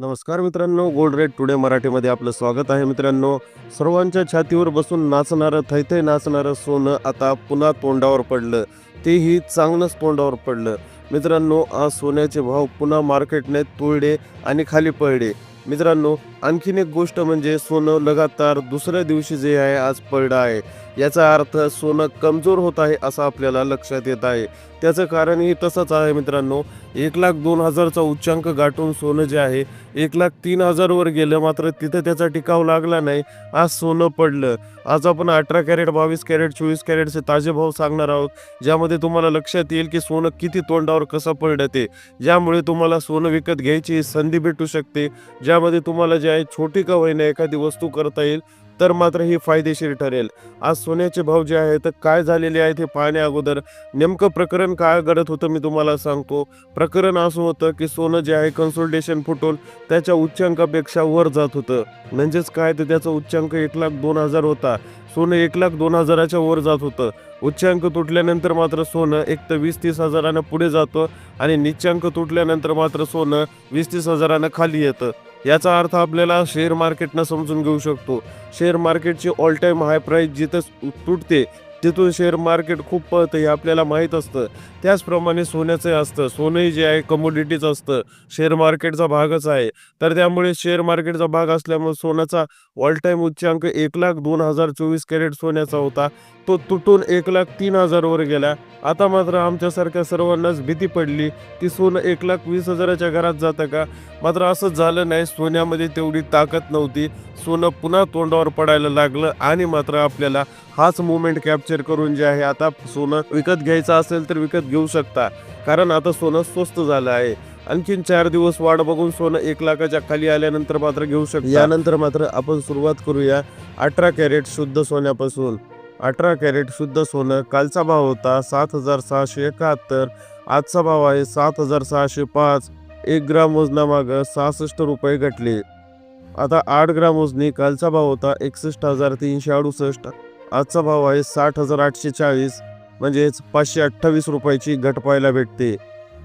नमस्कार मित्रांनो gold rate today मराठीमध्ये आपलं स्वागत आहे मित्रांनो. सर्वांच्या छातीवर बसून नाचणारं थैथे नाचणारं सोनं आता पुन्हा तोंडावर पडलं. तेही चांगलंच तोंडावर पडलं. मित्रांनो आज सोन्याचे भाव पुन्हा मार्केटने तुळले आणि खाली पडले मित्रांनो आणखीन एक गोष्ट म्हणजे सोनं लगातार दुसऱ्या दिवशी जे आहे आज पडलं आहे. याचा अर्थ सोनं कमजोर होत आहे असं आपल्याला लक्षात येत आहे. त्याचं कारणही तसंच आहे मित्रांनो एक लाख दोन हजारचा उच्चांक गाठून सोनं जे आहे एक लाख तीन हजारवर गेलं मात्र तिथं त्याचा टिकाव लागला नाही. आज सोनं पडलं. आज आपण अठरा कॅरेट बावीस कॅरेट चोवीस कॅरेटचे ताजे भाव सांगणार आहोत ज्यामध्ये तुम्हाला लक्षात येईल की सोनं किती तोंडावर कसं पडलं ते. ज्यामुळे तुम्हाला सोनं विकत घ्यायची संधी भेटू शकते ज्यामध्ये तुम्हाला जे म्हणजे आहे छोटी का होईना एखादी वस्तू करता येईल तर मात्र ही फायदेशीर ठरेल. आज सोन्याचे भाव जे आहेत काय झालेले आहेत हे पाहण्या अगोदर नेमकं प्रकरण काय घडत होतं मी तुम्हाला सांगतो. प्रकरण असं होतं की सोनं जे आहे कन्सल्टेशन फुटून त्याच्या उच्चांकापेक्षा वर जात होतं. म्हणजेच काय तर त्याचा उच्चांक एक लाख दोन हजार होता. सोनं एक लाख दोन हजाराच्या वर जात होतं. उच्चांक तुटल्यानंतर मात्र सोनं एक तर वीस तीस हजारानं पुढे जातं आणि निच्चांक तुटल्यानंतर मात्र सोनं वीस तीस हजारानं खाली येतं. याचा अर्थ आपल्याला शेअर मार्केटनं समजून घेऊ शकतो. शेअर मार्केटची ऑल टाईम हाय प्राईस जिथं तुटते तिथून शेअर मार्केट खूप पळतं हे आपल्याला माहीत असतं. त्याचप्रमाणे सोन्याचं असतं. सोनंही जे आहे कमोडिटीच असतं. शेअर मार्केटचा भागच आहे. तर त्यामुळे शेअर मार्केटचा भाग असल्यामुळे सोन्याचा ऑल टाईम उच्चांक एक लाख दोन हजार चोवीस कॅरेट सोन्याचा होता. तो तुटून एक लाख तीन हजारवर गेला. आता मात्र आमच्यासारख्या सर्वांनाच भीती पडली की सोनं एक लाख वीस हजाराच्या घरात जातं का? मात्र असं झालं नाही. सोन्यामध्ये तेवढी ताकद नव्हती. सोनं पुन्हा तोंडावर पडायला लागलं आणि मात्र आपल्याला हाच मुवमेंट कॅप्चर करून जे आहे आता सोनं विकत घ्यायचं असेल तर विकत घेऊ शकता. कारण आता सोनं स्वस्त झालं आहे. आणखीन चार दिवस वाढ बघून सोनं एक लाखाच्या खाली आल्यानंतर मात्र घेऊ शकतो. यानंतर मात्र आपण सुरुवात करूया अठरा कॅरेट शुद्ध सोन्यापासून. अठरा कॅरेट शुद्ध सोनं कालचा भाव होता सात हजार सहाशे एकाहत्तर. आजचा भाव आहे सात हजार सहाशे पाच. एक ग्राम वजनामागं सहासष्ट रुपये घटले. आता आठ ग्राम वजनी कालचा भाव होता एकसष्ट हजार तीनशे अडुसष्ट. आजचा भाव आहे साठ हजार आठशे चाळीस. म्हणजेच पाचशे अठ्ठावीस रुपयाची घट पाहायला भेटते.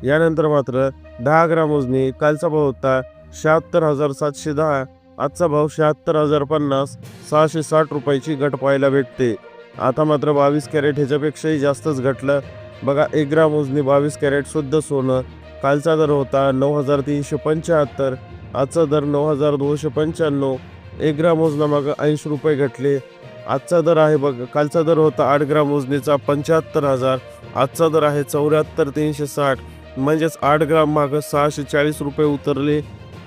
यानंतर मात्र दहा ग्राम वजनी कालचा भाव होता शहात्तर हजार सातशे दहा. आजचा भाव शहात्तर हजार पन्नास सहाशे साठ रुपयाची घट पाहायला भेटते. आता मात्र बावीस कॅरेट ह्याच्यापेक्षाही जास्तच घटलं. बघा एक ग्राम वजनी बावीस कॅरेट शुद्ध सोनं. कालचा दर होता नऊ हजार तीनशे पंच्याहत्तर. आजचा दर नऊ हजार दोनशे पंच्याण्णव. एक ग्राम वजनामागं ऐंशी रुपये घटले. आजचा दर आहे बघ कालचा दर होता आठ ग्राम मोजणीचा पंच्याहत्तर हजार आजचा दर आहे चौऱ्याहत्तर तीनशे साठ. म्हणजेच आठ ग्राम मागं सहाशे चाळीस रुपये उतरले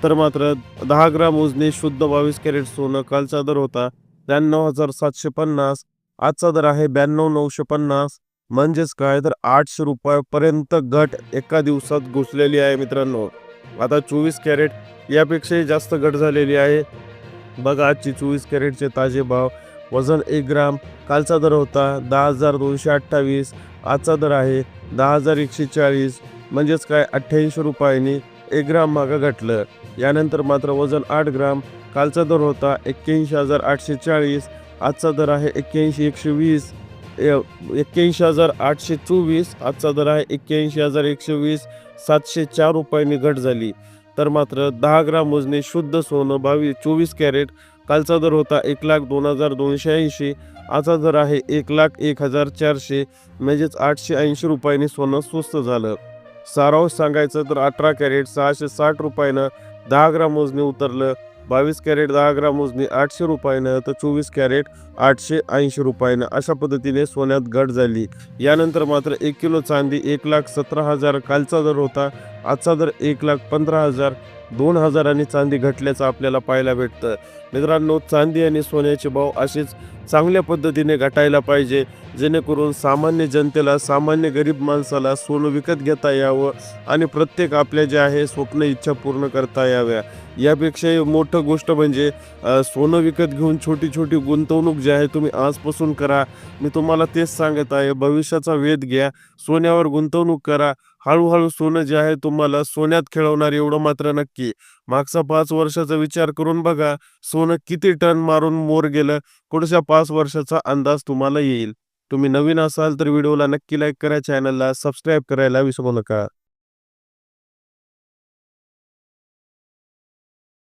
तर मात्र दहा ग्राम उजनी शुद्ध बावीस कॅरेट सोनं कालचा दर होता त्र्याण्णव हजार सातशे पन्नास आजचा दर आहे ब्याण्णव नऊशे पन्नास. म्हणजेच काय तर आठशे रुपयापर्यंत घट एका दिवसात घुसलेली आहे मित्रांनो. आता चोवीस कॅरेट यापेक्षाही जास्त घट झालेली आहे. बघा आजची चोवीस कॅरेटचे ताजे भाव. वजन एक ग्राम कालचा दर होता दहा हजार दोनशे अठ्ठावीस आजचा दर आहे दहा हजार एकशे चाळीस म्हणजेच काय अठ्ठ्याऐंशी रुपयांनी एक ग्राम मागं घटलं यानंतर मात्र वजन आठ ग्राम कालचा दर होता एक्क्याऐंशी हजार आठशे चाळीस आजचा दर आहे एक्क्याऐंशी एकशे वीस एक्क्याऐंशी हजार आठशे चोवीस आजचा दर आहे एक्क्याऐंशी हजार एकशे वीस सातशे चार रुपयांनी घट झाली. तर मात्र दहा ग्राम मोजणे शुद्ध सोनं बावीस चोवीस कॅरेट कालचा दर होता एक लाख दोन हजार दोनशे ऐंशी आजचा दर आहे एक लाख एक हजार चारशे म्हणजेच आठशे ऐंशी रुपयांनी सोनं स्वस्त झालं. सारांश सांगायचं तर अठरा कॅरेट सहाशे साठ रुपयानं दहा ग्राम मोजणी उतरलं बावीस कॅरेट दहा ग्राम मोजणी आठशे रुपयानं तर चोवीस कॅरेट आठशे ऐंशी रुपयानं अशा पद्धतीने सोन्यात घट झाली. यानंतर मात्र एक किलो चांदी एक लाख सतरा हजार कालचा दर होता आजचा दर एक लाख पंधरा हजार दोन हजारांनी चांदी घटल्याचं आपल्याला पाहायला भेटतं. मित्रांनो चांदी आणि सोन्याचे भाव असेच चांगल्या पद्धतीने घटायला पाहिजे जेणेकरून सामान्य जनतेला सामान्य गरीब माणसाला सोनं विकत घेता यावं आणि प्रत्येक आपल्या जे आहे स्वप्न इच्छा पूर्ण करता याव्या. यापेक्षाही मोठं गोष्ट म्हणजे सोनं विकत घेऊन छोटी छोटी गुंतवणूक जी आहे तुम्ही आजपासून करा. मी तुम्हाला तेच सांगत आहे भविष्याचा वेध घ्या सोन्यावर गुंतवणूक करा हळूहळू सोनं जे आहे तुम्हाला सोन्यात खेळवणार एवढं मात्र नक्की. मागचा पाच वर्षाचा विचार करून बघा सोनं किती टन मारून मोर गेलं पुढच्या पाच वर्षाचा अंदाज तुम्हाला येईल. तुम्ही नवीन असाल तर व्हिडिओला नक्की लाईक करा चॅनलला सबस्क्राईब करायला विसरू नका.